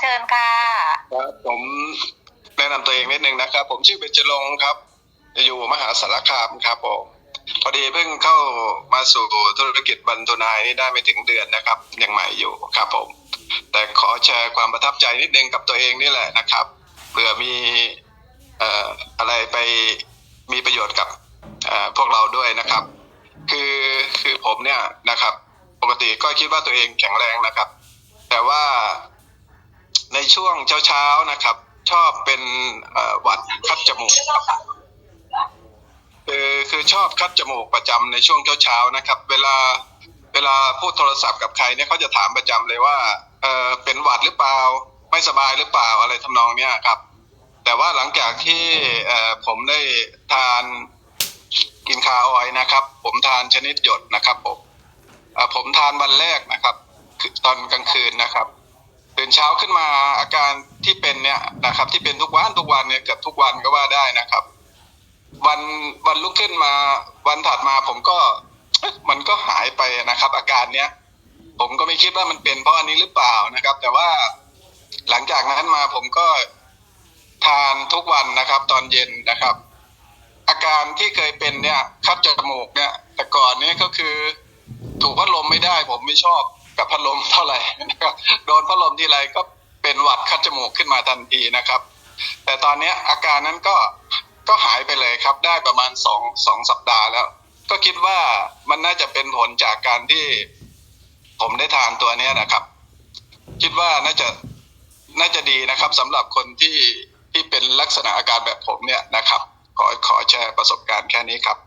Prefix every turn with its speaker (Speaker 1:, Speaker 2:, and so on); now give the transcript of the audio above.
Speaker 1: เชิญค่ะ
Speaker 2: ครับผมแนะนำตัวเองนิดนึงนะครับ ผมชื่อเบญจรงค์ครับ อยู่มหาสารคามครับผมพอดีเพิ่งเข้ามาสู่ธุรกิจบรรทุนายนี่ได้ไม่ถึงเดือนนะครับยังใหม่อยู่ครับผม แต่ขอแชร์ความประทับใจนิดนึงกับตัวเองนี่แหละนะครับเผื่อมีเอ่ออะไรไปมีประโยชน์กับเอ่อพวกเราด้วยนะครับ คือคือผมเนี่ยนะครับ ปกติก็คิดว่าตัวเองแข็งแรงนะครับ ช่วงเช้าๆนะครับ ชอบเป็นหวัดคัดจมูกครับคือคือชอบคัดจมูกประจำในช่วงเช้าๆนะครับ เวลาเวลาพูดโทรศัพท์กับใครเนี่ยเขาจะถามประจำเลยว่าเออเป็นหวัดหรือเปล่า ไม่สบายหรือเปล่าอะไรทำนองเนี้ยครับ แต่ว่าหลังจากที่เออผมได้ทานกินคาออยนะครับ ผมทานชนิดหยดนะครับผมเออผมทานวันแรกนะครับคือตอนกลางคืนนะครับ ตื่นเช้าขึ้นมาอาการที่เป็นเนี่ยนะครับ ที่เป็นทุกวันทุกวันเนี่ยเกือบทุกวันก็ว่าได้นะครับ วันวันลุกขึ้นมา วันถัดมาผมก็มันก็หายไปนะครับ อาการเนี้ยผมก็ไม่คิดว่ามันเป็นเพราะอันนี้หรือเปล่านะครับ แต่ว่าหลังจากนั้นมาผมก็ทานทุกวันนะครับ ตอนเย็นนะครับ อาการที่เคยเป็นเนี่ยคัดจมูกเนี่ยแต่ก่อนเนี้ก็คือ ถูกพัดลมไม่ได้ ผมไม่ชอบกับพัดลมเท่าไหร่นะครับ นพัดลมทีไรก็เป็นหวัดคัดจมูกขึ้นมาทันทีนะครับ แต่ตอนนี้อาการนั้นก็ก็หายไปเลยครับ ได้ประมาณสองสองสัปดาห์แล้ว ก็คิดว่ามันน่าจะเป็นผลจากการที่ผมได้ทานตัวเนี้ยนะครับ คิดว่าน่าจะน่าจะดีนะครับสำหรับคนที่ที่เป็นลักษณะอาการแบบผมเนี่ยนะครับ ขอขอแชร์ประสบการณ์แค่นี้ครับ